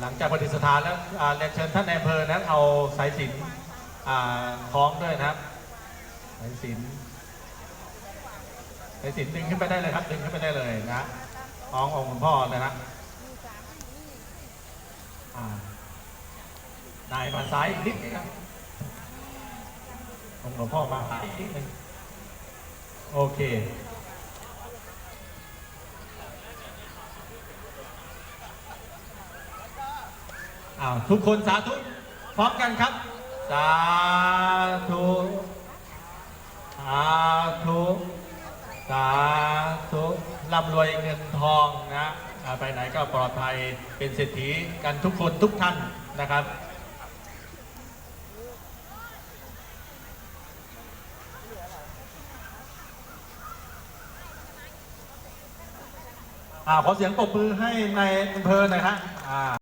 หลังจากปฏิสถานแล้วเรียนเชิญท่านในอำเภอนั้นเอาสายสินคล้องด้วยนะครับ สายสินสายสินดึงขึ้นไปได้เลยครับดึงขึ้นไปได้เลยนะคล้ององค์หลวงพ่อเลยนะนายมาซ้ายอีกนิดนึงครับองค์หลวงพ่อมาซ้ายอีกนิดนึงโอเค อ้าวทุกคนสาธุพร้อมกันครับ สาธุสาธุสาธุร่ำรวยเงินทองนะไปไหนก็ปลอดภัยเป็นเศรษฐีกันทุกคนทุกท่านนะครับอ่าขอเสียงปรบมือให้ในอำเภอหน่อยฮะอ่า